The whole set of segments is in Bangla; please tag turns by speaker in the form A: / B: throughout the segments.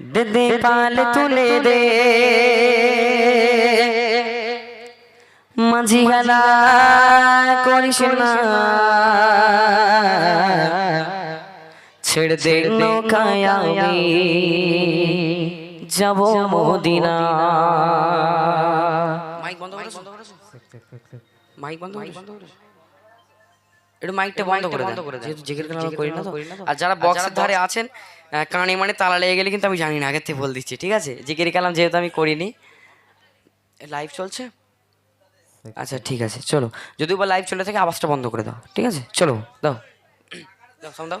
A: দে দে পাল তুলে দে। মাঝি গালা করিস না। ছেড়ে নৌকায় মাইক বন্ধ করেছ? মাইক বন্ধ করেছ? একটু মাইকটা বন্ধ করে বন্ধ করে যেহেতু জেগের গান আমরা করি না তো। আর যারা বক্সের ধারে আছেন কানে মানে তালা লেগে গেলে কিন্তু আমি জানি না আগের থেকে বল দিচ্ছি ঠিক আছে? জিগের কালাম যেহেতু আমি করিনি। লাইভ চলছে? আচ্ছা ঠিক আছে চলো। যদি বা লাইভ চলে থাকে আওয়াজটা বন্ধ করে দাও ঠিক আছে? চলো দাও। দাও সাউন্ড দাও।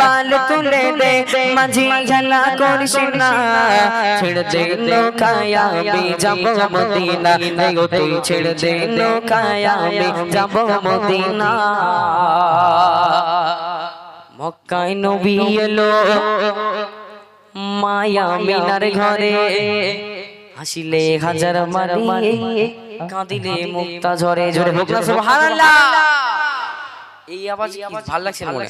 A: পাল তুলে দে, মাঝি খেলা করিস না ছেড়ে দে নৌকায় আমি যাব মদিনা। গো তুই ছেড়ে দে নৌকায় আমি যাব মদিনা। মক্কায় নবী এলো মায়া মিনার ঘরে। হাসিলে হাজার মারি কাঁদিলে মুক্তা ঝরে ঝরে হোক সুবহানাল্লাহ! এই আওয়াজ কি ভালো লাগছে না মনে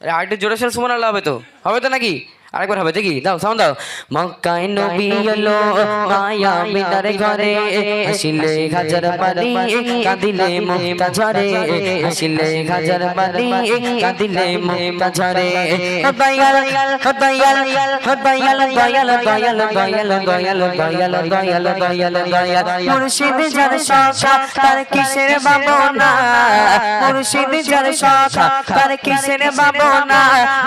A: আরে আরেকটু জোরে সোরে শোনা হবে তো। হবে তো নাকি? আরেকবার হবে দেখি দাও সাউন্ড দাও মক্কায় নবী এলো মায়া মিনার ঘরে হাসিলে হাজার মারি কাঁদিলে মুক্তা ঝরে হাসিলে হাজার মারি কাঁদিলে মুক্তা ঝরে দয়াল দয়াল দয়াল দয়াল দয়াল দয়াল দয়াল দয়াল দয়াল দয়াল দয়াল মুর্শিদ যার শাখা তার কিসের বাবনা মুর্শিদ যার শাখা তার কিসের বাবনা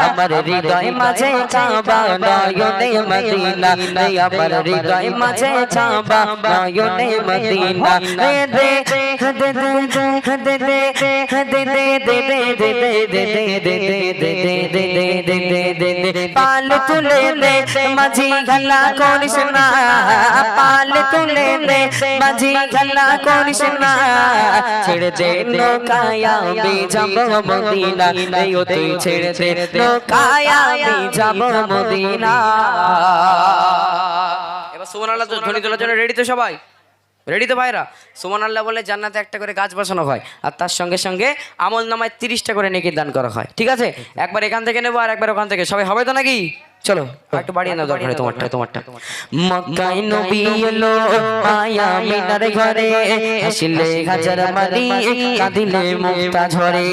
A: আমার হৃদয় মাঝে চাবা নয়নে মদিনা রে আমার হৃদয় মাঝে চাবা নয়নে মদিনা রে দে দে পাল তুলে দে মাঝি গলা করিস না পাল তুলে দে মাঝি গলা করিস না ছেড়ে দে নৌকায় আমি যাব মদিনা এই ও ছেড়ে দে নৌকায় আমি যাব মদিনা এবার সুমন আল্লাহ ধ্বনি তোলার জন্য রেডি তো সবাই? রেডি তো ভাইরা? সুমন আল্লাহ বলে জান্নাতে একটা করে গাছ বসানো হয় আর তার সঙ্গে সঙ্গে আমল নামায় তিরিশটা করে নেকি দান করা হয় ঠিক আছে? একবার এখান থেকে নেব আর একবার ওখান থেকে। সবাই হবে তো নাকি? চলো একটু বাড়িয়ে নাও দরকার তোমারটা তোমারটা। মক্কায় নবী এলো মায়া মিনার ঘরে হাসিলে হাজার মারি কাঁদিলে মুক্তা ঝরে।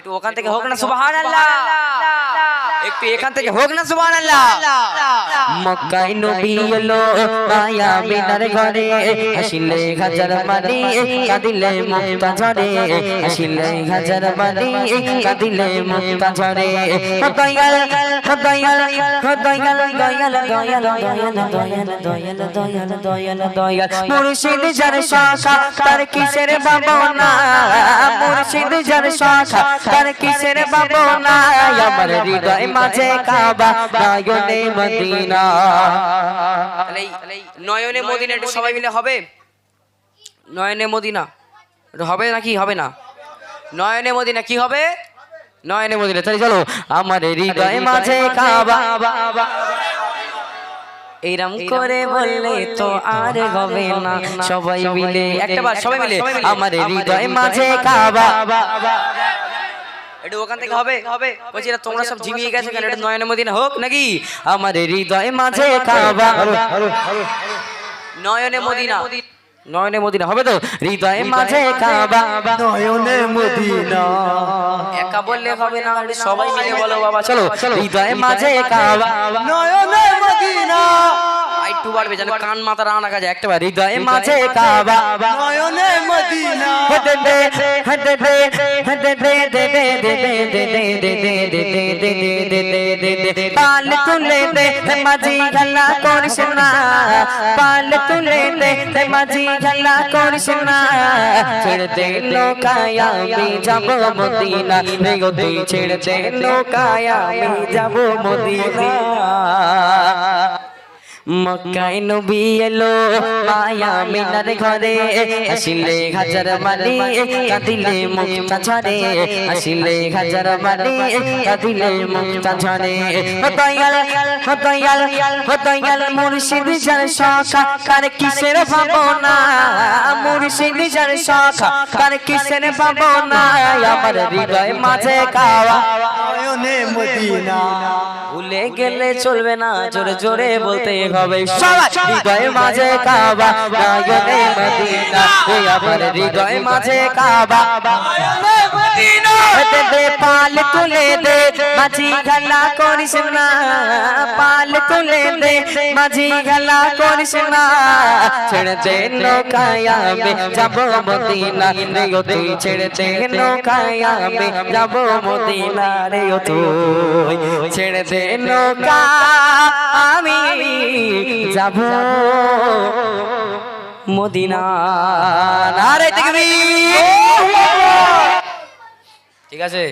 A: একটু ওখান থেকে হোক না সুবহানাল্লাহ। একটু এখান থেকে হোক না সুবহানাল্লাহ। মক্কায় নবী এলো মায়া মিনার ঘরে হাসিলে হাজার মারি কাঁদিলে মুক্তা ঝরে হাসিলে হাজার মারি কাঁদিলে মুক্তা ঝরে দয়াল দয়াল দয়াল দয়াল দয়াল দয়াল দয়াল দয়াল দয়াল দয়াল দয়াল। মুর্শিদ যার শাখা তার কিসের বাবনা মুর্শিদ যার শাখা তার কিসের বাবনা আমার হৃদয় মাঝে কাবা নয়নে মদিনা। নয়নে মদিনা একটু সবাই মিলে হবে? নয়নে মদিনা। হবে নাকি হবে না। নয়নে মদিনা কি হবে? নয়নে মদিনা। তাহলে চলো আমার হৃদয় মাঝে কাবা। এইরম করে বললে তো আর হবে না। সবাই মিলে একটা বার সবাই মিলে। আমার হৃদয় মাঝে কাবা। একটু ওখান থেকে হবে। হবে। বলছি এটা তোমরা সব ঝিমিয়ে গেছো কেন? এটা নয়নের মদিনা হোক নাকি? আমার হৃদয় মাঝে কাবা। নয়নে মদিনা নয়নে মদিনা হবে তো? হৃদয় মাঝে কাবা।
B: নয়নে মদিনা
A: একা বললে হবে না। সবাই মিলে বলো বাবা চলো। হৃদয় মাঝে কাবা।
B: নয়নে মদিনা
A: একটু বাড়বে যেন কান মাথা রানা কাজে একটা বার হৃদয়ে মাঝে কাবা।
B: নয়নে মদিনা
A: হেদে দে হেদে দে হেদে দে দে দে দে দে দে দে দে দে দে দে দে দে দে দে পাল তুলে দে মাঝি গলা করিস না পাল তুলে দে মাঝি গলা করিস না ছেড়ে দে নৌকায় আমি যাব মদিনা রে গো তুই আমি যাব মদিনা মক্কায় নবী এলো, মায়া মিনার ঘরে। আসিলে হাজার মানি কাঁদিলে মুক্তা ঝরে। আসিলে হাজার মানি কাঁদিলে মুক্তা ঝরে। হতয়াল হতয়াল হতয়াল মুর্শিদ যার শাখা, কার কিসের ভাবনা? মুর্শিদ যার শাখা, কার কিসের ভাবনা? আমার হৃদয় মাঝে কাওয়া
B: নয়নে মদিনা।
A: ভুলে গেলে চলবে না জোরে জোরে বলতে হবে। সবাই হৃদয় মাঝে কাবা নয়নে মদিনা। আমার হৃদয় মাঝে কাবা। দে দে পাল তুলে দে মাঝি খেলা করিস না। পাল তুলে দে মাঝি খেলা করিস না। ছেড়ে দে নৌকায় যাব মদিনা। রে ও তুই ছেড়ে দে নৌকায় যাব মদিনা। রে ও তুই ছেড়ে দে নৌকা আমি যাব মদিনা। নারে দেখবি ঠিক আছে?